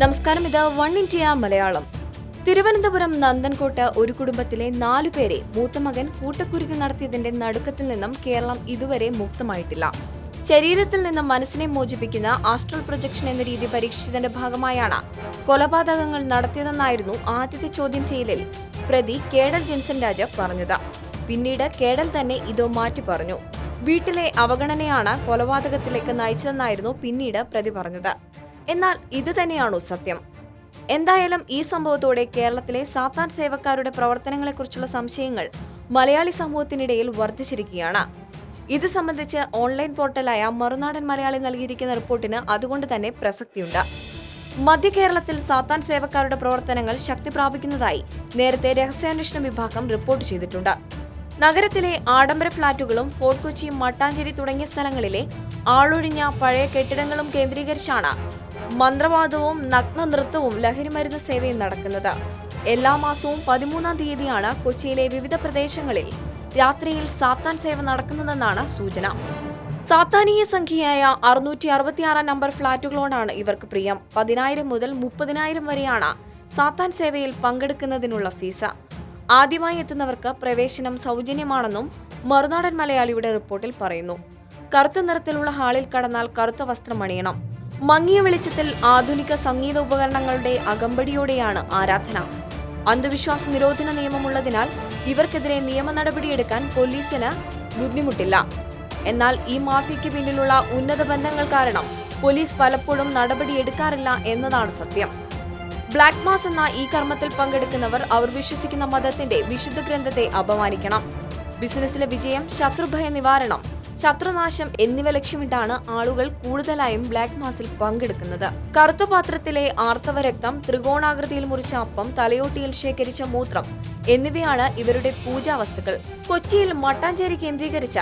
നമസ്കാരം. ഇത് one India Malayalam. Thiruvananthapuram Nanthancode ഒരു കുടുംബത്തിലെ നാലു പേരെ മൂത്ത മകൻ കൂട്ടക്കുരുതി നടത്തിയതിന്റെ നടുക്കത്തിൽ നിന്നും കേരളം ഇതുവരെ മുക്തമായിട്ടില്ല. ശരീരത്തിൽ നിന്ന് മനസ്സിനെ മോചിപ്പിക്കുന്ന ആസ്ട്രൽ പ്രൊജക്ഷൻ എന്ന രീതി പരീക്ഷിച്ചതിന്റെ ഭാഗമായാണ് കൊലപാതകങ്ങൾ നടത്തിയതെന്നായിരുന്നു ആദ്യത്തെ ചോദ്യം ചെയ്യലിൽ പ്രതി കേഡൽ ജിൻസൺ രാജ പറഞ്ഞത്. പിന്നീട് കേഡൽ തന്നെ ഇതോ മാറ്റി പറഞ്ഞു. വീട്ടിലെ അവഗണനയാണ് കൊലപാതകത്തിലേക്ക് നയിച്ചതെന്നായിരുന്നു പിന്നീട് പ്രതി പറഞ്ഞത്. എന്നാൽ ഇത് തന്നെയാണോ സത്യം? എന്തായാലും ഈ സംഭവത്തോടെ കേരളത്തിലെ സാത്താൻ സേവക്കാരുടെ പ്രവർത്തനങ്ങളെക്കുറിച്ചുള്ള സംശയങ്ങൾ മലയാളി സമൂഹത്തിനിടയിൽ വർദ്ധിച്ചിരിക്കുകയാണ്. ഇത് സംബന്ധിച്ച് ഓൺലൈൻ പോർട്ടലായ മറുനാടൻ മലയാളി നൽകിയിരിക്കുന്ന റിപ്പോർട്ടിന് അതുകൊണ്ട് തന്നെ പ്രസക്തിയുണ്ട്. മധ്യ കേരളത്തിൽ സാത്താൻ സേവക്കാരുടെ പ്രവർത്തനങ്ങൾ ശക്തി പ്രാപിക്കുന്നതായി നേരത്തെ രഹസ്യാന്വേഷണ വിഭാഗം റിപ്പോർട്ട് ചെയ്തിട്ടുണ്ട്. നഗരത്തിലെ ആഡംബര ഫ്ളാറ്റുകളും ഫോർട്ട് കൊച്ചി മട്ടാഞ്ചേരി തുടങ്ങിയ സ്ഥലങ്ങളിലെ ആളൊഴിഞ്ഞ പഴയ കെട്ടിടങ്ങളും കേന്ദ്രീകരിച്ചാണ് മന്ത്രവാദവും നഗ്ന നൃത്തവും ലഹരിമരുന്ന് സേവയും നടക്കുന്നത്. എല്ലാ മാസവും പതിമൂന്നാം തീയതിയാണ് കൊച്ചിയിലെ വിവിധ പ്രദേശങ്ങളിൽ രാത്രിയിൽ സാത്താൻ സേവ നടക്കുന്നതെന്നാണ് സൂചന. സാത്താനീയ സംഖ്യയായ അറുന്നൂറ്റി അറുപത്തിയാറാം നമ്പർ ഫ്ളാറ്റുകളോടാണ് ഇവർക്ക് പ്രിയം. പതിനായിരം മുതൽ മുപ്പതിനായിരം വരെയാണ് സാത്താൻ സേവയിൽ പങ്കെടുക്കുന്നതിനുള്ള ഫീസ്. ആദ്യമായി എത്തുന്നവർക്ക് പ്രവേശനം സൗജന്യമാണെന്നും മറുനാടൻ മലയാളിയുടെ റിപ്പോർട്ടിൽ പറയുന്നു. കറുത്ത നിറത്തിലുള്ള ഹാളിൽ കടന്നാൽ കറുത്ത വസ്ത്രം അണിയണം. മങ്ങിയ വെളിച്ചത്തിൽ ആധുനിക സംഗീത ഉപകരണങ്ങളുടെ അകമ്പടിയോടെയാണ് ആരാധന. അന്ധവിശ്വാസ നിരോധന നിയമമുള്ളതിനാൽ ഇവർക്കെതിരെ നിയമ നടപടിയെടുക്കാൻ പോലീസിന് ബുദ്ധിമുട്ടില്ല. എന്നാൽ ഈ മാഫിയയ്ക്ക് പിന്നിലുള്ള ഉന്നത ബന്ധങ്ങൾ കാരണം പോലീസ് പലപ്പോഴും നടപടിയെടുക്കാറില്ല എന്നതാണ് സത്യം. ബ്ലാക്ക് മാസ് എന്ന ഈ കർമ്മത്തിൽ പങ്കെടുക്കുന്നവർ അവർ വിശ്വസിക്കുന്ന മതത്തിന്റെ വിശുദ്ധ ഗ്രന്ഥത്തെ അപമാനിക്കണം. ബിസിനസ്സിലെ വിജയം ശത്രുഭയ നിവാരണം ശത്രുനാശം എന്നിവ ലക്ഷ്യമിട്ടാണ് ആളുകൾ കൂടുതലായും ബ്ലാക്ക് മാസിൽ പങ്കെടുക്കുന്നത്. കറുത്ത പാത്രത്തിലെ ആർത്തവ രക്തം ത്രികോണാകൃതിയിൽ മുറിച്ച അപ്പം തലയോട്ടിയിൽ ശേഖരിച്ച മൂത്രം എന്നിവയാണ് ഇവരുടെ പൂജാവസ്തുക്കൾ കൊച്ചിയിൽ മട്ടാഞ്ചേരി കേന്ദ്രീകരിച്ച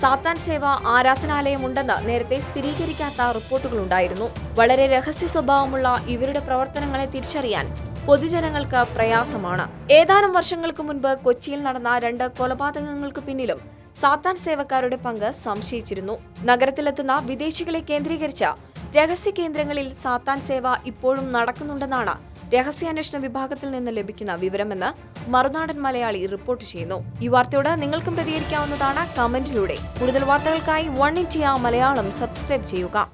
സാത്താൻ സേവ ആരാധനാലയമുണ്ടെന്ന് നേരത്തെ സ്ഥിരീകരിക്കാത്ത റിപ്പോർട്ടുകളുണ്ടായിരുന്നു. വളരെ രഹസ്യ സ്വഭാവമുള്ള ഇവരുടെ പ്രവർത്തനങ്ങളെ തിരിച്ചറിയാൻ പൊതുജനങ്ങൾക്ക് പ്രയാസമാണ്. ഏതാനും വർഷങ്ങൾക്ക് മുൻപ് കൊച്ചിയിൽ നടന്ന രണ്ട് കൊലപാതകങ്ങൾക്ക് പിന്നിലും സാത്താൻ സേവക്കാരുടെ പങ്ക് സംശയിച്ചിരുന്നു. നഗരത്തിലെത്തുന്ന വിദേശികളെ കേന്ദ്രീകരിച്ച രഹസ്യ കേന്ദ്രങ്ങളിൽ സാത്താൻ സേവ ഇപ്പോഴും നടക്കുന്നുണ്ടെന്നാണ് രഹസ്യാന്വേഷണ വിഭാഗത്തിൽ നിന്ന് ലഭിക്കുന്ന വിവരമെന്ന് മറുനാടൻ മലയാളി റിപ്പോർട്ട് ചെയ്യുന്നു. ഈ വാർത്തയോട് നിങ്ങൾക്കും പ്രതികരിക്കാവുന്നതാണ് കമന്റിലൂടെ. കൂടുതൽ വാർത്തകൾക്കായി വൺ ഇന്ത്യ മലയാളം സബ്സ്ക്രൈബ് ചെയ്യുക.